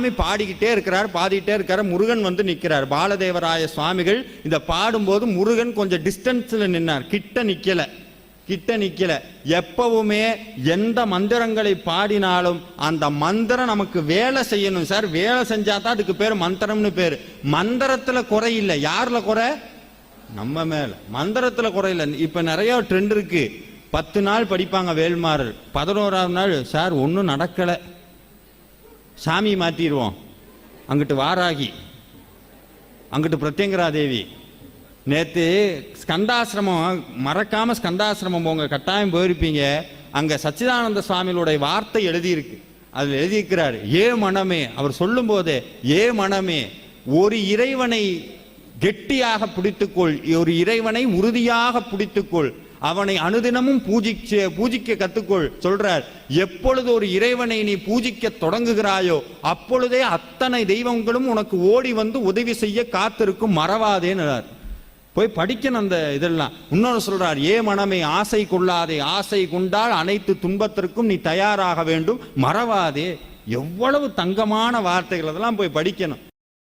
சுவாமி பாடிக்கிட்டே இருக்கிறார் பாடிக்கிட்டே இருக்கிறார். முருகன் வந்து நிற்கிறார் பாலதேவராய சுவாமிகள் இந்த பாடும்போது முருகன் கொஞ்சம் டிஸ்டன்ஸில் நின்னார். கிட்ட நிற்கலை கிட்ட நிற்கல எப்பவுமே எந்த மந்திரங்களை பாடினாலும் அந்த மந்திரம் நமக்கு வேலை செய்யணும் சார். வேலை செஞ்சா தான் அதுக்கு பேர் மந்திரம்னு பேர். மந்திரத்துல குறை இல்லை. யாரில் குறை? நம்ம மேல. மந்திரத்துல குறை இல்லை. இப்ப நிறைய ட்ரெண்ட் இருக்கு. பத்து நாள் படிப்பாங்க வேல்மாறல் பதினோராவது நாள் சார் ஒன்றும் நடக்கலை. சாமி மாற்றிடுவோம் அங்கிட்டு வாராகி. அங்கிட்டு பிரத்யங்கரா தேவி நேற்று ஸ்கந்தாசிரமம் மறக்காம ஸ்கந்தாசிரமம் போங்க கட்டாயம் போயிருப்பீங்க. அங்கே சச்சிதானந்த சுவாமிகளுடைய வார்த்தை எழுதியிருக்கு. அதில் எழுதியிருக்கிறார் ஏ மனமே அவர் சொல்லும் போதே ஏ மனமே ஒரு இறைவனை கெட்டியாக பிடித்துக்கொள் ஒரு இறைவனை உறுதியாக பிடித்துக்கொள் அவனை அனுதினமும் பூஜிக்க பூஜிக்க கத்துக்கொள். சொல்றார் எப்பொழுது ஒரு இறைவனை நீ பூஜிக்க தொடங்குகிறாயோ அப்பொழுதே அத்தனை தெய்வங்களும் உனக்கு ஓடி வந்து உதவி செய்ய காத்திருக்கும் மறவாதேன்னு போய் படிக்கணும் அந்த இதெல்லாம். இன்னொரு சொல்றார் ஏ மனமே ஆசை கொள்ளாதே ஆசை கொண்டால் அனைத்து துன்பத்திற்கும் நீ தயாராக வேண்டும் மறவாதே. எவ்வளவு தங்கமான வார்த்தைகள் அதெல்லாம் போய் படிக்கணும்.